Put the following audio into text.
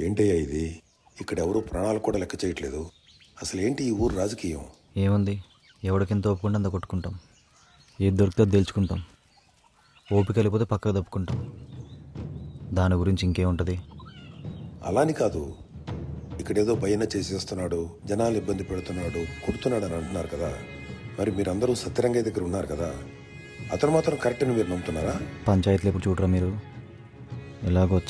ఏంటయ్యా ఇది? ఇక్కడ ఎవరు ప్రాణాలు కూడా లెక్క చేయట్లేదు. అసలు ఏంటి ఈ ఊరు రాజకీయం? ఏముంది? ఎవడికింత ఒప్పుకుంటే అంత కొట్టుకుంటాం. ఏది దొరికితే అది తెలుసుకుంటాం ఓపిక వెళ్ళిపోతే పక్కకు తప్పుకుంటాం దాని గురించి ఇంకేముంటుంది? అలాని కాదు. ఇక్కడేదో భయన చేసేస్తున్నాడు జనాలు ఇబ్బంది పెడుతున్నాడు కొడుతున్నాడు అని అంటున్నారు కదా. మరి మీరందరూ సత్యరంగయ్య దగ్గర ఉన్నారు కదా. అతను మాత్రం కరెక్ట్ అని మీరు నమ్ముతున్నారా? పంచాయతీలు ఎప్పుడు చూడరా మీరు? ఎలాగో